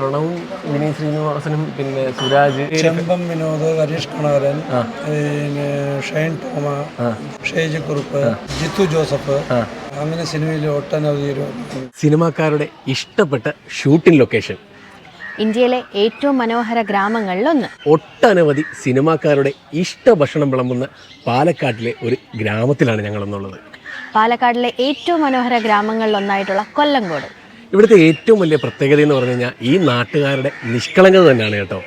പ്രണവും വിനീത് ശ്രീനിവാസനും പിന്നെ സുരാജ് ചെമ്പം വിനോദ് ഹരീഷ് കണാരൻ പിന്നെ ഷൈൻ തോമ ഷേജ് കുറുപ്പ് ജിത്തു ജോസഫ്. അങ്ങനെ സിനിമയിൽ ഒട്ടനവധി സിനിമാക്കാരുടെ ഇഷ്ടപ്പെട്ട ഷൂട്ടിംഗ് ലൊക്കേഷൻ? ഇന്ത്യയിലെ ഏറ്റവും മനോഹര ഗ്രാമങ്ങളിലൊന്ന് ഒട്ടനവധി സിനിമാക്കാരുടെ ഇഷ്ട ഭക്ഷണം വിളമ്പുന്ന പാലക്കാട്ടിലെ ഒരു ഗ്രാമത്തിലാണ് ഞങ്ങളെന്നുള്ളത്. പാലക്കാടിലെ ഏറ്റവും മനോഹര ഗ്രാമങ്ങളിലൊന്നായിട്ടുള്ള കൊല്ലങ്കോട്. ഇവിടുത്തെ ഏറ്റവും വലിയ പ്രത്യേകത എന്ന് പറഞ്ഞു കഴിഞ്ഞാൽ ഈ നാട്ടുകാരുടെ നിഷ്കളങ്കത തന്നെയാണ് കേട്ടോ.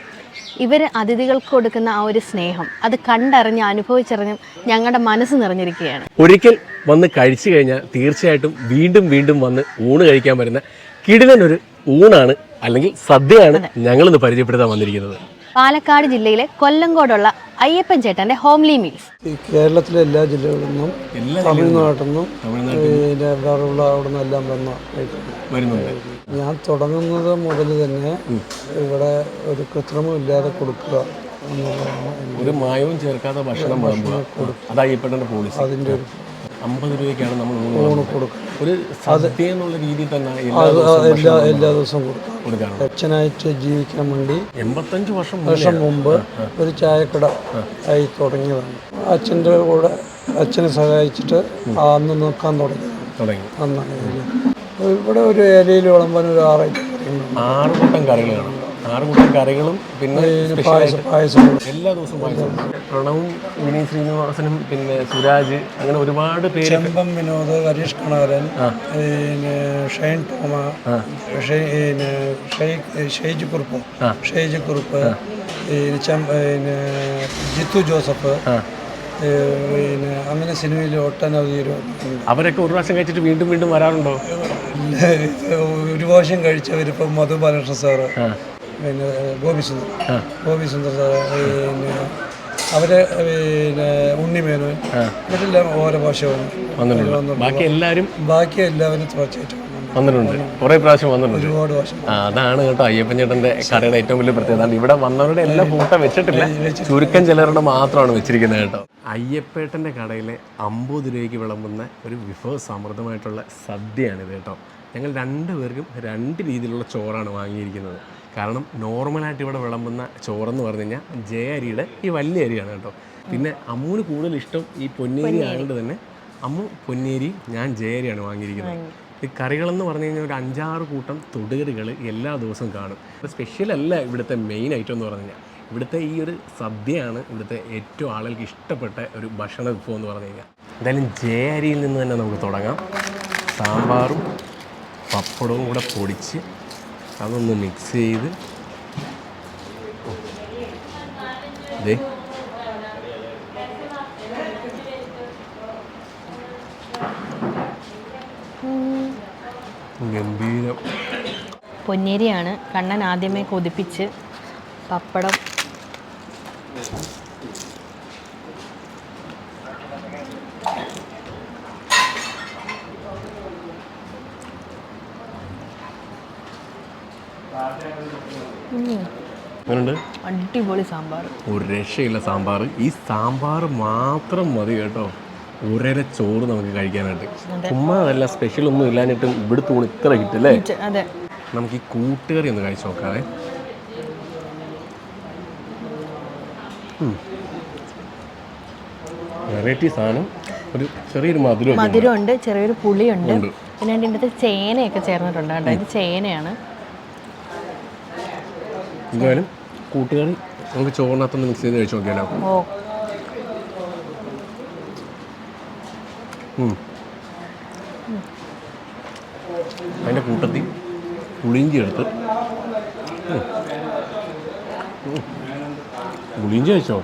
ഇവർ അതിഥികൾക്ക് കൊടുക്കുന്ന ആ ഒരു സ്നേഹം അത് കണ്ടറിഞ്ഞ് അനുഭവിച്ചറിഞ്ഞും ഞങ്ങളുടെ മനസ്സ് നിറഞ്ഞിരിക്കുകയാണ്. ഒരിക്കൽ വന്ന് കഴിച്ചു കഴിഞ്ഞാൽ തീർച്ചയായിട്ടും വീണ്ടും വീണ്ടും വന്ന് ഊണ് കഴിക്കാൻ വരുന്ന കിടിലനൊരു ഊണാണ് അല്ലെങ്കിൽ സദ്യയാണ് ഞങ്ങളിന്ന് പരിചയപ്പെടുത്താൻ വന്നിരിക്കുന്നത്. പാലക്കാട് ജില്ലയിലെ കൊല്ലങ്കോടുള്ള അയ്യപ്പൻ ചേട്ടന്റെ ഹോംലി മീൽസ് കേരളത്തിലെ എല്ലാ ജില്ലകളിൽ നിന്നും തമിഴ്നാട്ടിൽ നിന്നും പിന്നെ വേറെയുള്ള അവിടെ നിന്നെല്ലാം വന്ന ഞാൻ തുടങ്ങുന്നത് മുതൽ തന്നെ ഇവിടെ ഒരു കൃത്രിമം ഇല്ലാതെ കൊടുക്കുക ഒരു മായവും ചേർക്കാത്ത ഭക്ഷണം കൊടുക്കുക. അത് അയ്യപ്പേട്ടന്റെ പോളിസി അതിന്റെ ഒരു അമ്പത് രൂപയ്ക്കാണ് നമ്മൾ ഊണ് കൊടുക്കുക. ഒരു സദ്യ എന്നുള്ള രീതിയിൽ തന്നെ എല്ലാ എല്ലാ ദിവസവും കൊടുക്കാം അച്ഛനായിട്ട് ജീവിക്കാൻ വേണ്ടി എൺപത്തഞ്ച് വർഷം വർഷം മുമ്പ് ഒരു ചായക്കട ആയി തുടങ്ങിയതാണ്. അച്ഛന്റെ കൂടെ അച്ഛനെ സഹായിച്ചിട്ട് അന്ന് നോക്കാൻ തുടങ്ങി. തുടങ്ങി. അന്നാണ് ഇവിടെ ഒരു ഇലയിൽ വിളമ്പാൻ ഒരു ആറ് ആറ് കൂട്ടം കറികൾ കാണാം. ആറ് കൂട്ടം കറികളും പിന്നെ എല്ലാ ദിവസവും പായസം. പ്രണവും വിനീത് ശ്രീനിവാസനും പിന്നെ സുരാജ് അങ്ങനെ ഒരുപാട് പേര് ചെമ്പം വിനോദ് ഹരീഷ് കണാരൻ പിന്നെ ഷൈൻ ടോമ ഷൈ- പിന്നെ ഷൈ- ഷൈജ് കുറുപ്പ് ഷൈജ് കുറുപ്പ് പിന്നെ ജിത്തു ജോസഫ് പിന്നെ അങ്ങനെ സിനിമയിൽ ഒട്ടനവധി. അവരൊക്കെ ഒരു പ്രാവശ്യം കഴിച്ചിട്ട് വീണ്ടും വീണ്ടും വരാറുണ്ടോ? ഒരു പ്രാവശ്യം കഴിച്ചവരിപ്പം മധു ബാലകൃഷ്ണ സാറ്. പിന്നെ ഗോപിസുന്ദർ ഗോപിസുന്ദർ പിന്നെ അവരെ പിന്നെ ഉണ്ണിമേനോൻ. ഇവരെല്ലാം ഓരോ ഭാഷ വന്നു. ബാക്കി എല്ലാവരും ബാക്കി എല്ലാവരും തുടർച്ചയായിട്ട് വന്നിട്ടുണ്ട്. കുറേ പ്രാവശ്യം വന്നിട്ടുണ്ട്. ഒരുപാട് അതാണ് കേട്ടോ അയ്യപ്പൻ ചേട്ടന്റെ കടയുടെ ഏറ്റവും വലിയ പ്രത്യേകത. ഇവിടെ വന്നവരുടെ എല്ലാം കൂട്ടം വെച്ചിട്ടില്ല. ചുരുക്കം ചിലരുടെ മാത്രമാണ് വെച്ചിരിക്കുന്നത് കേട്ടോ. അയ്യപ്പേട്ടന്റെ കടയിലെ അമ്പത് രൂപയ്ക്ക് വിളമ്പുന്ന ഒരു വിഭവ സമൃദ്ധമായിട്ടുള്ള സദ്യയാണിത് കേട്ടോ. ഞങ്ങൾ രണ്ടുപേർക്കും രണ്ട് രീതിയിലുള്ള ചോറാണ് വാങ്ങിയിരിക്കുന്നത്. കാരണം നോർമലായിട്ട് ഇവിടെ വിളമ്പുന്ന ചോറെന്ന് പറഞ്ഞു കഴിഞ്ഞാൽ ജയ അരിയുടെ ഈ വലിയ അരിയാണ് കേട്ടോ. പിന്നെ അമ്മൂന് കൂടുതൽ ഇഷ്ടം ഈ പൊന്നേരി ആയതുകൊണ്ട് തന്നെ അമ്മു പൊന്നേരി ഞാൻ ജയരിയാണ് വാങ്ങിയിരിക്കുന്നത്. ഈ കറികളെന്ന് പറഞ്ഞു കഴിഞ്ഞാൽ ഒരു അഞ്ചാറ് കൂട്ടം തൊടുകറികൾ എല്ലാ ദിവസവും കാണും. സ്പെഷ്യൽ അല്ല ഇവിടുത്തെ മെയിൻ ഐറ്റം എന്ന് പറഞ്ഞു കഴിഞ്ഞാൽ. ഇവിടുത്തെ ഈ ഒരു സദ്യയാണ് ഇവിടുത്തെ ഏറ്റവും ആളുകൾക്ക് ഇഷ്ടപ്പെട്ട ഒരു ഭക്ഷണ വിഭവം എന്ന് പറഞ്ഞു കഴിഞ്ഞാൽ. എന്തായാലും ജയ അരിയിൽ നിന്ന് തന്നെ നമുക്ക് തുടങ്ങാം. സാമ്പാറും പപ്പടവും കൂടെ പൊടിച്ച് അതൊന്ന് മിക്സ് ചെയ്ത്. ഇതേ ഗംഭീരം. പൊന്നേരിയാണ് കണ്ണൻ ആദ്യമേ കൊതിപ്പിച്ച് പപ്പടം. അടിപൊളി സാമ്പാർ ഒരു രക്ഷയില്ല സാമ്പാർ ഈ സാമ്പാർ മാത്രം മതി കേട്ടോ. ഒരേര ചോറ് നമുക്ക് കഴിക്കാനായിട്ട്. ചുമ്മാ അതല്ല സ്പെഷ്യൽ ഒന്നും ഇല്ലാഞ്ഞിട്ടും ഇവിടുത്തെ ഊണ് ഇത്ര കിട്ടില്ലേ നമുക്ക് ഈ കൂട്ടുകറി ഒന്ന് കഴിച്ചു നോക്കാതെ വെറൈറ്റി സാധനം. ഒരു ചെറിയൊരു മധുരം മധുരമുണ്ട് ചെറിയൊരു പുളിയുണ്ട്. പിന്നെ അതിന്റെ അകത്ത് ചേനയൊക്കെ ചേർന്നിട്ടുണ്ട് കേട്ടോ ഇത് ചേനയാണ്. എന്തായാലും കൂട്ടുകറി നമുക്ക് ചോറിനകത്തൊന്ന് മിക്സ് ചെയ്ത് കഴിച്ചു നോക്കിയാലോ. അതിന്റെ കൂട്ടത്തിൽ പുളിഞ്ചി എടുത്ത്. പുളിഞ്ചി കഴിച്ചോ?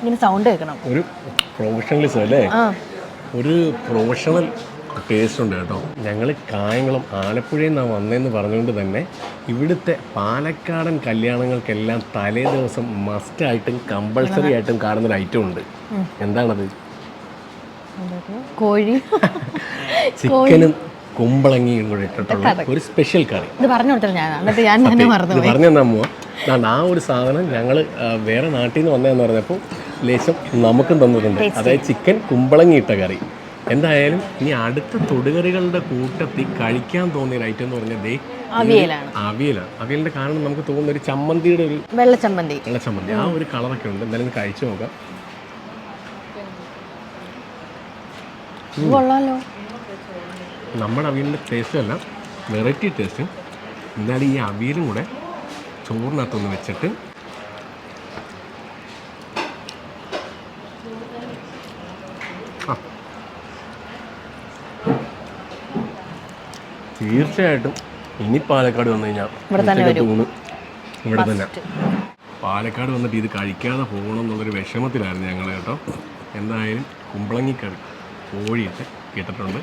ഇങ്ങനെ സൗണ്ട് കേൾക്കണം. ഒരു പ്രൊഫഷണലിസം അല്ലേ? ഒരു പ്രൊഫഷണൽ ടേസ്റ്റ് ഉണ്ട് കേട്ടോ. ഞങ്ങൾ കായംകുളം ആലപ്പുഴയിൽ നിന്നാണ് വന്നതെന്ന് പറഞ്ഞുകൊണ്ട് തന്നെ ഇവിടുത്തെ പാലക്കാടൻ കല്യാണങ്ങൾക്കെല്ലാം തലേ ദിവസം മസ്റ്റായിട്ടും കമ്പൾസറി ആയിട്ടും കാണുന്നൊരു ഐറ്റം ഉണ്ട്. എന്താണത്? കോഴി. ചിക്കനും കുമ്പളങ്ങിയും കൂടെ ഇട്ടിട്ടുള്ള ഒരു സ്പെഷ്യൽ കറി. ഇത് പറഞ്ഞു കൊടുത്തത് ഞാൻ പറഞ്ഞു തന്നമ്മോ ആ ഒരു സാധനം ഞങ്ങൾ വേറെ നാട്ടിൽ നിന്ന് വന്നതെന്ന് പറഞ്ഞപ്പോൾ ലേശം നമുക്കും തന്നിട്ടുണ്ട് അതായത് ചിക്കൻ കുമ്പളങ്ങി ഇട്ട കറി. എന്തായാലും ഇനി അടുത്ത തൊടുകറികളുടെ കൂട്ടത്തിൽ കഴിക്കാൻ തോന്നിയ ഒരു ഐറ്റം എന്ന് പറഞ്ഞാൽ ദേ അവിയലാണ്. അവിയലാണ്. അവിയലിന്റെ കാരണം നമുക്ക് തോന്നുന്ന ഒരു ചമ്മന്തിയുടെ ഒരു വെള്ളച്ചമ്മന്തി വെള്ളച്ചമ്മന്തി ആ ഒരു കളറൊക്കെ ഉണ്ട്. എന്തായാലും കഴിച്ചു നോക്കാം. കൊള്ളാലോ. നമ്മുടെ അവിയലിന്റെ ടേസ്റ്റ് അല്ല വെറൈറ്റി ടേസ്റ്റ് എന്നാലും ഈ അവിയലും കൂടെ ചോറിനകത്തൊന്ന് വെച്ചിട്ട് തീർച്ചയായിട്ടും. ഇനി പാലക്കാട് വന്നു കഴിഞ്ഞാൽ തൂണ് ഇവിടെ തന്നെ. പാലക്കാട് വന്നിട്ട് ഇത് കഴിക്കാതെ പോകണം എന്നുള്ളൊരു വിഷമത്തിലായിരുന്നു ഞങ്ങൾ കേട്ടോ. എന്തായാലും കുമ്പളങ്ങിക്കറി കോഴിയിട്ട് കേട്ടിട്ടുണ്ട്.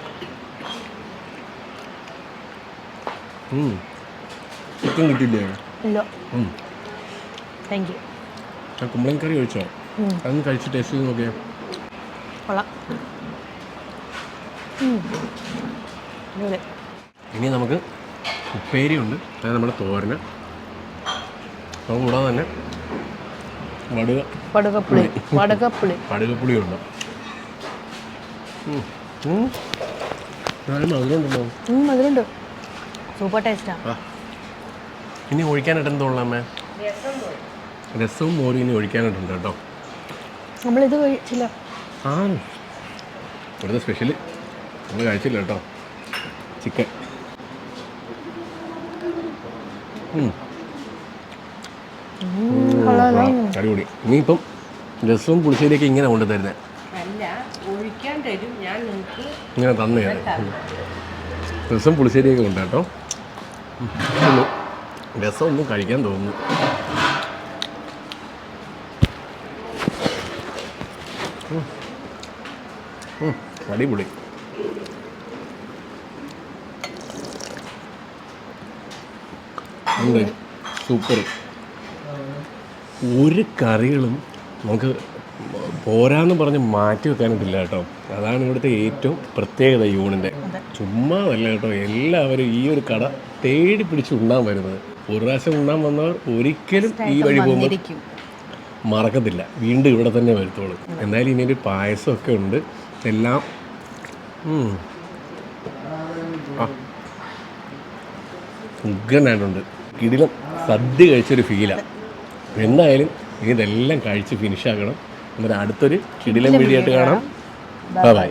ചിക്കൻ കിട്ടിയില്ലേ? കുമ്പളങ്ങിക്കറി കഴിച്ചോ? അതൊന്ന് കഴിച്ച് ടേസ്റ്റ് ചെയ്ത് നോക്കിയാൽ കൊള്ളാം. ഇനി നമുക്ക് ഉപ്പേരിയുണ്ട്. അതായത് നമ്മുടെ തോരന്. അത് കൂടാതെ തന്നെ വടുക. വടുകപ്പുളി. വടുകപ്പുളി. വടുകപ്പുളിയുണ്ട്. ഉം. ഉം. നല്ല മധുരമുണ്ടല്ലോ ഉം, മധുരമുണ്ട്. സൂപ്പർ ടേസ്റ്റാ. ആ. ഇനി ഒഴിക്കാനായിട്ട് എന്താ ഉള്ളത് അമ്മേ? രസവും മോരും ഇനി ഒഴിക്കാനായിട്ടുണ്ട് കേട്ടോ. നമ്മളിത് കഴിച്ചില്ല ആ ഇവിടുത്തെ സ്പെഷ്യൽ നമ്മൾ കഴിച്ചില്ല കേട്ടോ. ചിക്കൻ അടിപൊളി. ഇനിയിപ്പം രസവും പുളിശ്ശേരിയൊക്കെ ഇങ്ങനെ കൊണ്ടു തരുന്നത് അല്ല ഒഴിക്കാൻ തരും. ഞാൻ നിങ്ങൾക്ക് ഇങ്ങനെ തന്നെയാണ് രസം പുളിശ്ശേരിയൊക്കെ ഉണ്ട് കേട്ടോ. രസം ഒന്നും കഴിക്കാൻ തോന്നുന്നു. അടിപൊളി. സൂപ്പർ. ഒരു കറികളും നമുക്ക് പോരാന്ന് പറഞ്ഞ് മാറ്റി വെക്കാനായിട്ടില്ല കേട്ടോ. അതാണ് ഇവിടുത്തെ ഏറ്റവും പ്രത്യേകത യൂണിന്റെ ചുമ്മാ അല്ല കേട്ടോ എല്ലാവരും ഈ ഒരു കട തേടി പിടിച്ച് ഉണ്ണാൻ വരുന്നത്. ഒരു പ്രാവശ്യം ഉണ്ണാൻ വന്നവർ ഒരിക്കലും ഈ വഴി പോകുമ്പോൾ മറക്കത്തില്ല. വീണ്ടും ഇവിടെ തന്നെ വരുത്തോളൂ എന്തായാലും ഇനി ഒരു പായസമൊക്കെ ഉണ്ട്. എല്ലാം. ഉഗ്രനായിട്ടുണ്ട് കിടിലം സദ്യ കഴിച്ചൊരു ഫീലാണ് എന്തായാലും ഇതെല്ലാം കഴിച്ച് ഫിനിഷ് ആക്കണം എന്നിട്ട് അടുത്തൊരു കിടിലം വീഡിയോ ആയിട്ട് കാണാം. ബൈ